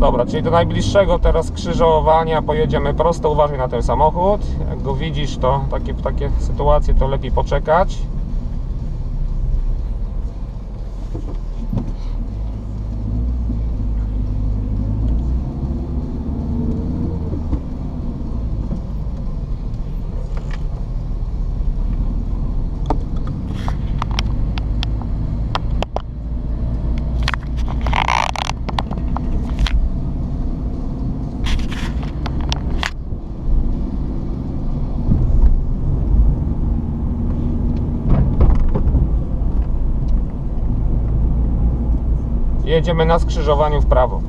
Dobra, czyli do najbliższego teraz skrzyżowania pojedziemy prosto. Uważaj na ten samochód. Jak go widzisz, to takie, takie sytuacje to lepiej poczekać. Jedziemy na skrzyżowaniu w prawo.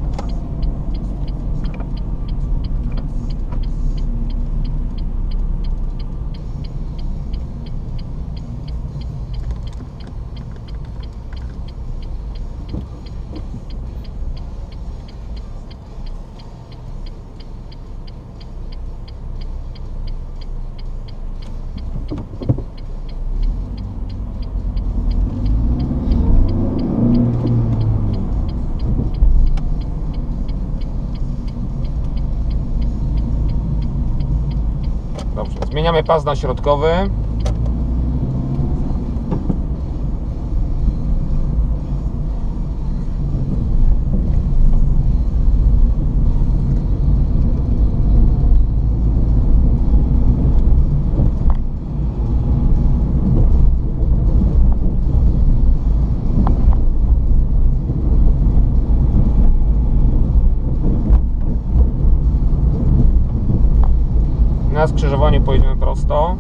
Dobrze, zmieniamy pas na środkowy. Na skrzyżowanie pojedziemy prosto.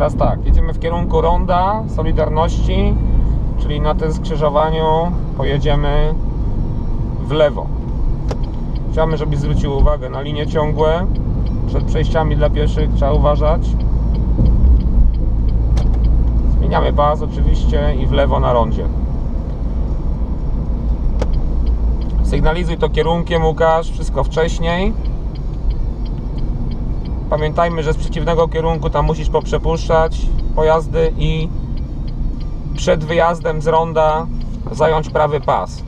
Teraz tak, jedziemy w kierunku ronda Solidarności, czyli na tym skrzyżowaniu pojedziemy w lewo. Chciałbym, żebyś zwrócił uwagę na linie ciągłe. Przed przejściami dla pieszych trzeba uważać. Zmieniamy pas oczywiście i w lewo na rondzie. Sygnalizuj to kierunkiem, Łukasz, wszystko wcześniej. Pamiętajmy, że z przeciwnego kierunku tam musisz poprzepuszczać pojazdy i przed wyjazdem z ronda zająć prawy pas.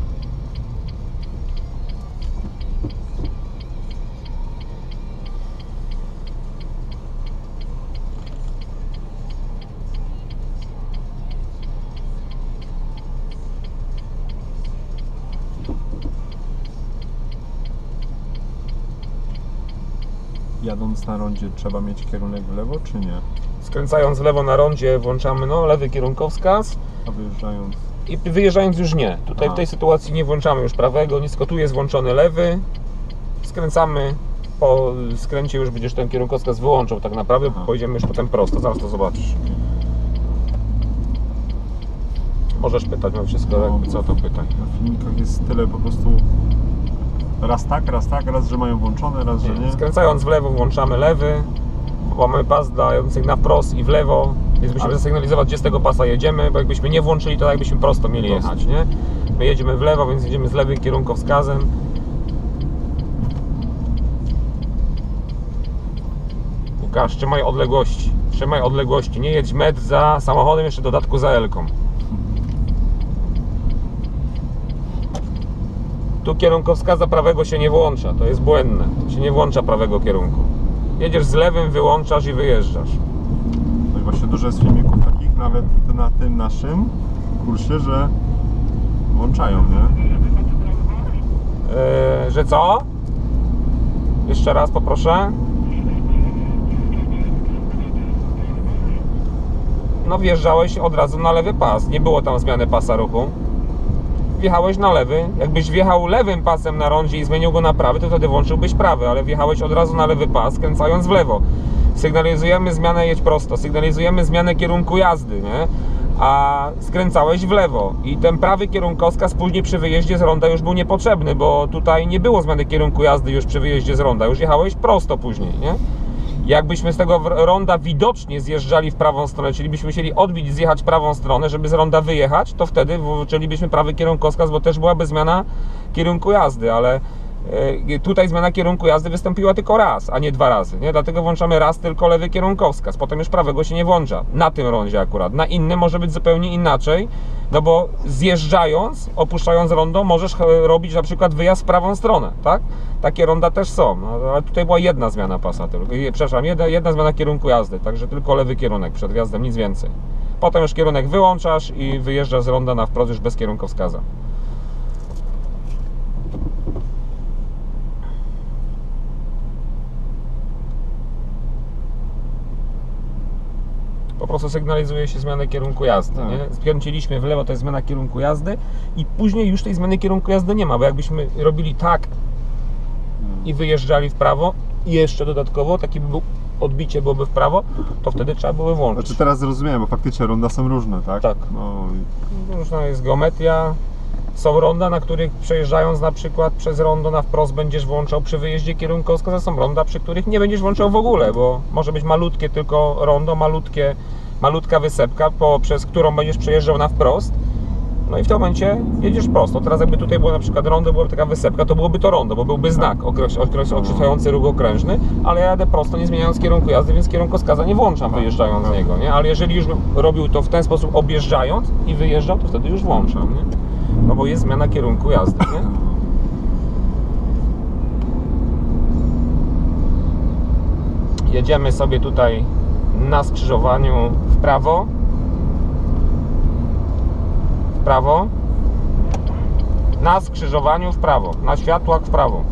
Jadąc na rondzie trzeba mieć kierunek w lewo, czy nie? Skręcając w lewo na rondzie włączamy no, lewy kierunkowskaz A wyjeżdżając... i wyjeżdżając już nie. Tutaj w Aha. tej sytuacji nie włączamy już prawego, nisko tu jest włączony lewy. Skręcamy po skręcie już będziesz ten kierunkowskaz wyłączał tak naprawdę, Aha. pojedziemy już potem prosto, zaraz to zobaczysz. Możesz pytać, mam wszystko No, jakby co to pytań. Na filmikach jest tyle po prostu... Raz tak, raz tak, raz, że mają włączone, raz, że nie. Skręcając w lewo włączamy lewy, bo mamy pas dających na wprost i w lewo, więc musimy Ale- zasygnalizować gdzie z tego pasa jedziemy, bo jakbyśmy nie włączyli to tak jakbyśmy prosto mieli Prosto. jechać, nie? My jedziemy w lewo, więc jedziemy z lewym kierunkowskazem. Łukasz, trzymaj odległości, trzymaj odległości, nie jedź metr za samochodem, jeszcze w dodatku za Elką. Tu kierunkowskaza prawego się nie włącza, to jest błędne, się nie włącza prawego kierunku. Jedziesz z lewym, wyłączasz i wyjeżdżasz. No i właśnie dużo jest filmików takich nawet na tym naszym kursie, że włączają, nie? Yy, że co? Jeszcze raz poproszę. No wjeżdżałeś od razu na lewy pas. Nie było tam zmiany pasa ruchu. Wjechałeś na lewy. Jakbyś wjechał lewym pasem na rondzie i zmienił go na prawy, to wtedy włączyłbyś prawy, ale wjechałeś od razu na lewy pas, skręcając w lewo. Sygnalizujemy zmianę jedź prosto, sygnalizujemy zmianę kierunku jazdy, nie? A skręcałeś w lewo i ten prawy kierunkowskaz później przy wyjeździe z ronda już był niepotrzebny, bo tutaj nie było zmiany kierunku jazdy już przy wyjeździe z ronda, już jechałeś prosto później, nie? Jakbyśmy z tego ronda widocznie zjeżdżali w prawą stronę, czyli byśmy musieli odbić, zjechać w prawą stronę, żeby z ronda wyjechać, to wtedy włączylibyśmy prawy kierunkowskaz, bo też byłaby zmiana kierunku jazdy, ale tutaj zmiana kierunku jazdy wystąpiła tylko raz, a nie dwa razy, nie? Dlatego włączamy raz tylko lewy kierunkowskaz, potem już prawego się nie włącza, na tym rondzie akurat. Na innym może być zupełnie inaczej, no bo zjeżdżając, opuszczając rondo, możesz e, robić na przykład wyjazd w prawą stronę, tak? Takie ronda też są, no, ale tutaj była jedna zmiana pasa tylko, e, przepraszam, jedna, jedna zmiana kierunku jazdy, także tylko lewy kierunek przed wjazdem, nic więcej. Potem już kierunek wyłączasz i wyjeżdżasz z ronda na wprost już bez kierunkowskaza. Po prostu sygnalizuje się zmianę kierunku jazdy. Tak. Nie? Skręciliśmy w lewo, to jest zmiana kierunku jazdy i później już tej zmiany kierunku jazdy nie ma, bo jakbyśmy robili tak i wyjeżdżali w prawo i jeszcze dodatkowo, taki by był odbicie byłoby w prawo, to wtedy trzeba byłoby włączyć. Znaczy teraz zrozumiałem, bo faktycznie ronda są różne, tak? Tak. No, i- Różna jest geometria. Są ronda, na których przejeżdżając na przykład przez rondo na wprost będziesz włączał przy wyjeździe kierunkowskaz, a są ronda, przy których nie będziesz włączał w ogóle, bo może być malutkie tylko rondo, malutkie, malutka wysepka, po, przez którą będziesz przejeżdżał na wprost. No i w tym momencie jedziesz prosto. Teraz jakby tutaj było na przykład rondo, byłaby taka wysepka, to byłoby to rondo, bo byłby znak okreś- okreś- określający ruch okrężny, ale ja jadę prosto, nie zmieniając kierunku jazdy, więc kierunkowskaza nie włączam wyjeżdżając z niego, nie? Ale jeżeli już robił to w ten sposób objeżdżając i wyjeżdżał, to wtedy już włączam, nie? No bo jest zmiana kierunku jazdy, nie? Jedziemy sobie tutaj na skrzyżowaniu w prawo. W prawo. Na skrzyżowaniu w prawo. Na światłach w prawo.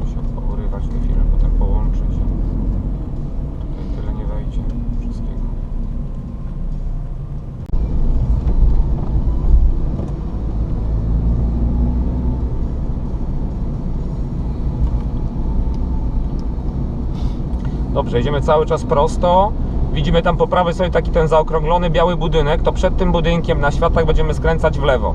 Musiał pourywać te chwilę, potem połączyć. Tutaj tyle nie wejdzie wszystkiego. Dobrze, idziemy cały czas prosto. Widzimy tam po prawej sobie taki ten zaokrąglony biały budynek. To przed tym budynkiem na światłach będziemy skręcać w lewo.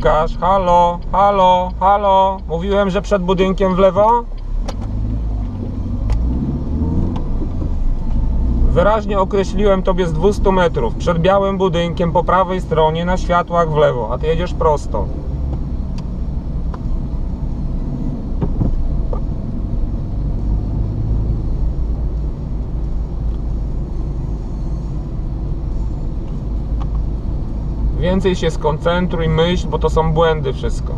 Łukasz, halo, halo, halo. Mówiłem, że przed budynkiem w lewo? Wyraźnie określiłem tobie z 200 metrów. Przed białym budynkiem po prawej stronie na światłach w lewo, a ty jedziesz prosto. Więcej się skoncentruj, myśl, bo to są błędy wszystko.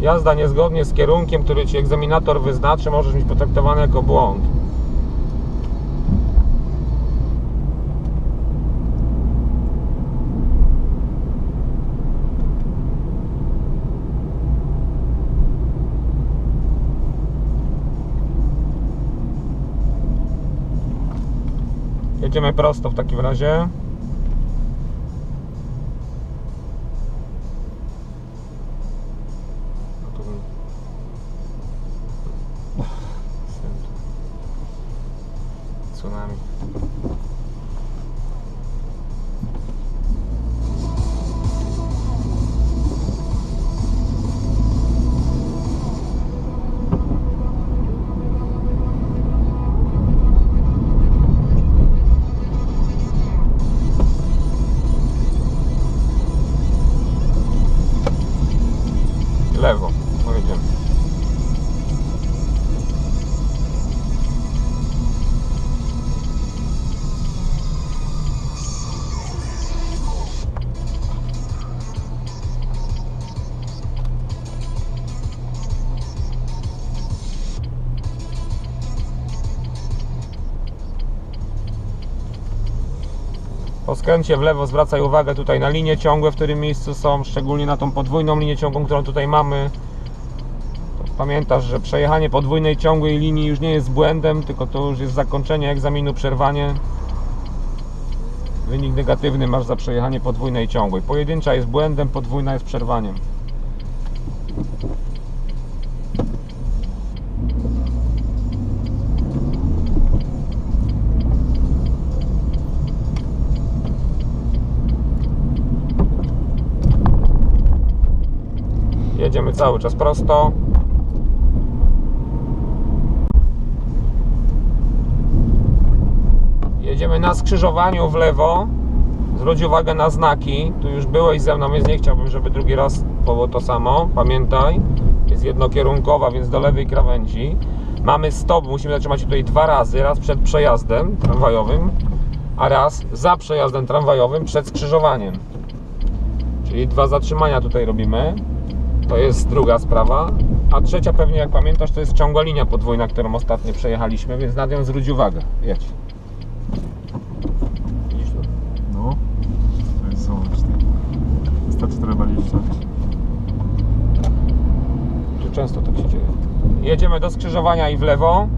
Jazda niezgodnie z kierunkiem, który ci egzaminator wyznaczy, możesz być potraktowany jako błąd. Jedziemy prosto w takim razie. цунами. Skręcie w lewo zwracaj uwagę tutaj na linie ciągłe, w którym miejscu są, szczególnie na tą podwójną linię ciągłą, którą tutaj mamy. Pamiętasz, że przejechanie podwójnej ciągłej linii już nie jest błędem, tylko to już jest zakończenie egzaminu, przerwanie. Wynik negatywny masz za przejechanie podwójnej ciągłej. Pojedyncza jest błędem, podwójna jest przerwaniem. Jedziemy cały czas prosto. Jedziemy na skrzyżowaniu w lewo. Zwróć uwagę na znaki. Tu już byłeś ze mną, więc nie chciałbym, żeby drugi raz było to samo. Pamiętaj, jest jednokierunkowa, więc do lewej krawędzi. Mamy stop, musimy zatrzymać się tutaj dwa razy. Raz przed przejazdem tramwajowym, a raz za przejazdem tramwajowym przed skrzyżowaniem. Czyli dwa zatrzymania tutaj robimy. To jest druga sprawa. A trzecia pewnie, jak pamiętasz, to jest ciągła linia podwójna, którą ostatnio przejechaliśmy, więc na nią zwróć uwagę. Jedź. Widzisz to? No. To jest zobacz. ty. 120. Tu często tak się dzieje. Jedziemy do skrzyżowania i w lewo.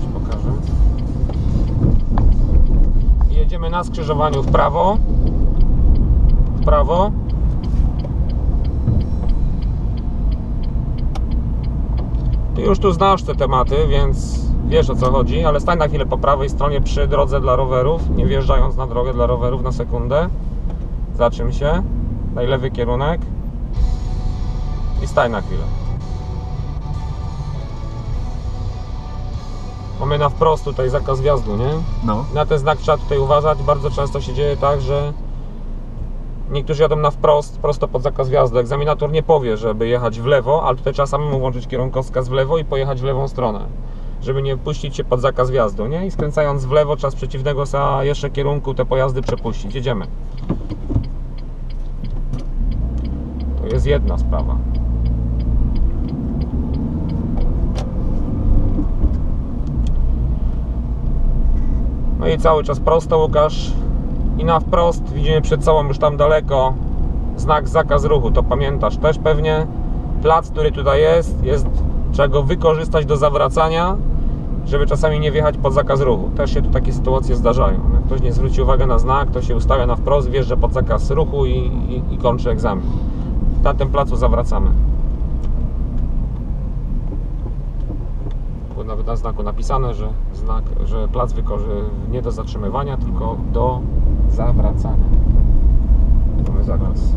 Ci pokażę. I Jedziemy na skrzyżowaniu w prawo. W prawo. Ty już tu znasz te tematy, więc wiesz o co chodzi, ale stań na chwilę po prawej stronie przy drodze dla rowerów, nie wjeżdżając na drogę dla rowerów na sekundę. Zatrzym się. Daj lewy kierunek. I stań na chwilę. Mamy na wprost tutaj zakaz wjazdu, nie? No. Na ten znak trzeba tutaj uważać. Bardzo często się dzieje tak, że niektórzy jadą na wprost, prosto pod zakaz wjazdu. Egzaminator nie powie, żeby jechać w lewo, ale tutaj trzeba samemu włączyć kierunkowskaz w lewo i pojechać w lewą stronę, żeby nie puścić się pod zakaz wjazdu, nie? I skręcając w lewo, trzeba z przeciwnego za jeszcze kierunku te pojazdy przepuścić. Jedziemy. To jest jedna sprawa. No i cały czas prosto, Łukasz. I na wprost widzimy przed sobą już tam daleko znak zakaz ruchu. To pamiętasz też pewnie. Plac, który tutaj jest, jest trzeba go wykorzystać do zawracania, żeby czasami nie wjechać pod zakaz ruchu. Też się tu takie sytuacje zdarzają. Jak ktoś nie zwróci uwagi na znak, to się ustawia na wprost, wjeżdża pod zakaz ruchu i, i, i kończy egzamin. Na tym placu zawracamy. Nawet na znaku napisane, że znak, że plac nie do zatrzymywania, tylko do zawracania. Mamy zakaz.